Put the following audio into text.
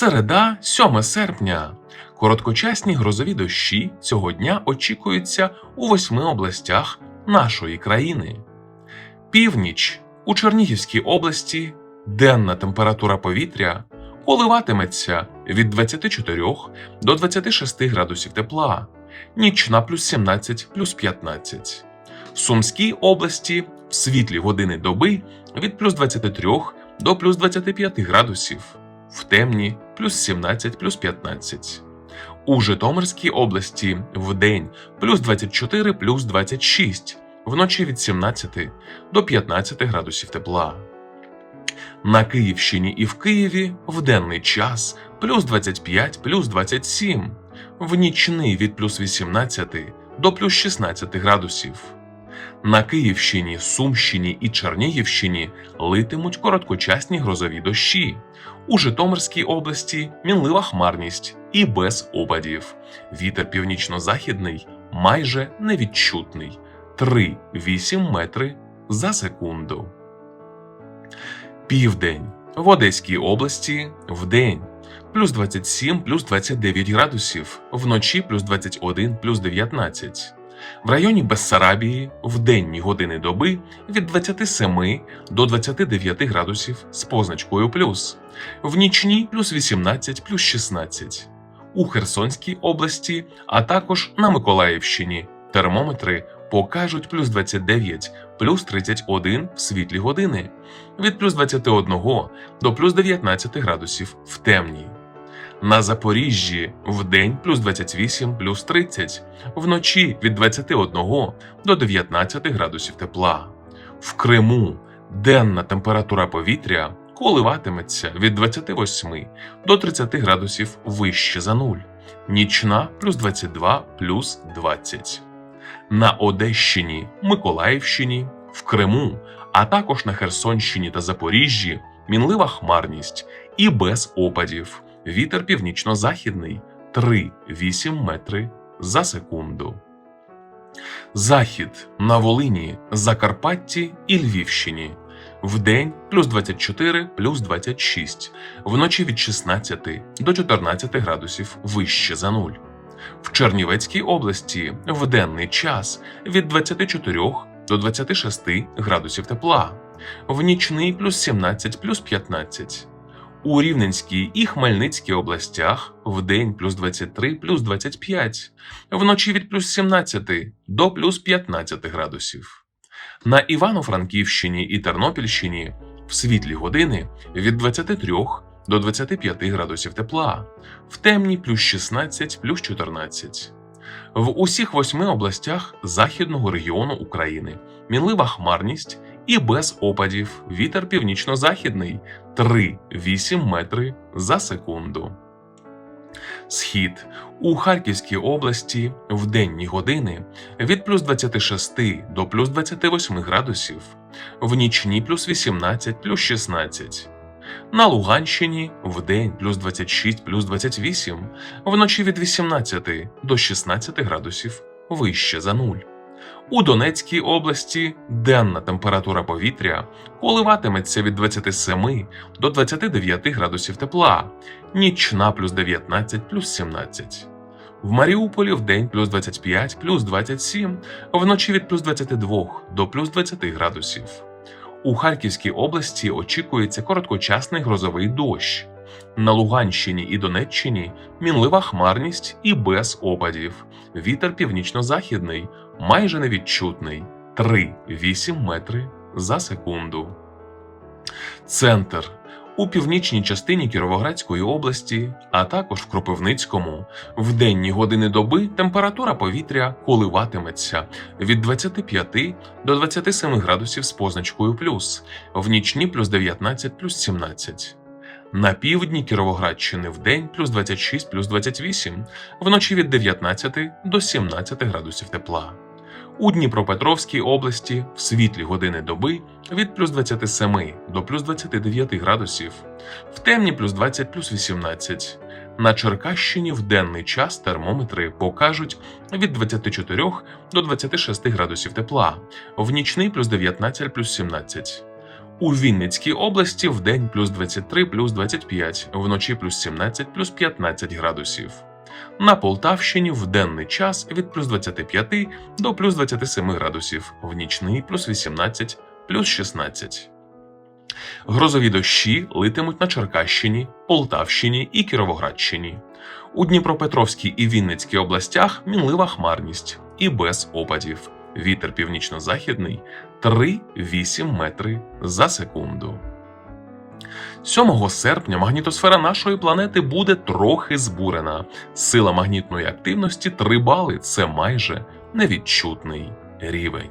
Середа, 7 серпня. Короткочасні грозові дощі цього дня очікуються у восьми областях нашої країни. Північ у Чернігівській області денна температура повітря коливатиметься від 24 до 26 градусів тепла, нічна плюс 17 плюс 15. В Сумській області в світлі години доби від плюс 23 до плюс 25 градусів, в темні плюс 17 плюс 15. У Житомирській області в день плюс 24 плюс 26, вночі від 17 до 15 градусів тепла. На Київщині і в Києві в денний час плюс 25 плюс 27, в нічний від плюс 18 до плюс 16 градусів. На Київщині, Сумщині і Чернігівщині литимуть короткочасні грозові дощі. У Житомирській області мінлива хмарність і без опадів. Вітер північно-західний майже невідчутний 3-8 метри за секунду. Південь в Одеській області вдень плюс 27 плюс 29 градусів, вночі плюс 21 плюс 19. В районі Бессарабії в денні години доби від 27 до 29 градусів з позначкою плюс, в нічні плюс 18 плюс 16. У Херсонській області, а також на Миколаївщині термометри покажуть плюс 29 плюс 31 в світлі години, від плюс 21 до плюс 19 градусів в темній. На Запоріжжі в день плюс 28 плюс 30, вночі від 21 до 19 градусів тепла. В Криму денна температура повітря коливатиметься від 28 до 30 градусів вище за нуль, нічна плюс 22 плюс 20. На Одещині, Миколаївщині, в Криму, а також на Херсонщині та Запоріжжі мінлива хмарність і без опадів. Вітер північно-західний 3-8 метри за секунду. Захід на Волині, Закарпатті і Львівщині. Вдень плюс 24 плюс 26, вночі від 16 до 14 градусів вище за нуль. В Чернівецькій області в денний час від 24 до 26 градусів тепла, в нічний плюс 17 плюс 15. У Рівненській і Хмельницькій областях в день плюс 23 плюс 25, вночі від плюс 17 до плюс 15 градусів. На Івано-Франківщині і Тернопільщині в світлі години від 23 до 25 градусів тепла, в темні плюс 16 плюс 14. В усіх восьми областях західного регіону України мінлива хмарність і без опадів вітер північно-західний 3-8 метри за секунду. Схід у Харківській області в денні години від плюс 26 до плюс 28 градусів, в нічні плюс 18 плюс 16. На Луганщині в день плюс 26 плюс 28, вночі від 18 до 16 градусів вище за нуль. У Донецькій області денна температура повітря коливатиметься від 27 до 29 градусів тепла, нічна плюс 19 плюс 17. В Маріуполі в день плюс 25 плюс 27, вночі від плюс 22 до плюс 20 градусів. У Харківській області очікується короткочасний грозовий дощ. На Луганщині і Донеччині мінлива хмарність і без опадів. Вітер північно-західний, майже невідчутний 3-8 метри за секунду. Центр у північній частині Кіровоградської області, а також в Кропивницькому, в денні години доби температура повітря коливатиметься від 25 до 27 градусів з позначкою плюс, в нічні плюс 19 плюс 17. На півдні Кіровоградщини в день плюс 26 плюс 28, вночі від 19 до 17 градусів тепла. У Дніпропетровській області в світлі години доби від плюс 27 до плюс 29 градусів, в темні плюс 20 плюс 18. На Черкащині в денний час термометри покажуть від 24 до 26 градусів тепла, в нічний плюс 19 плюс 17. У Вінницькій області в день плюс 23 плюс 25, вночі плюс 17 плюс 15 градусів. На Полтавщині в денний час від плюс 25 до плюс 27 градусів, в нічний плюс 18 плюс 16. Грозові дощі литимуть на Черкащині, Полтавщині і Кіровоградщині. У Дніпропетровській і Вінницькій областях мінлива хмарність і без опадів. Вітер північно-західний 3-8 метри за секунду. 7 серпня магнітосфера нашої планети буде трохи збурена. Сила магнітної активності 3 бали це майже невідчутний рівень.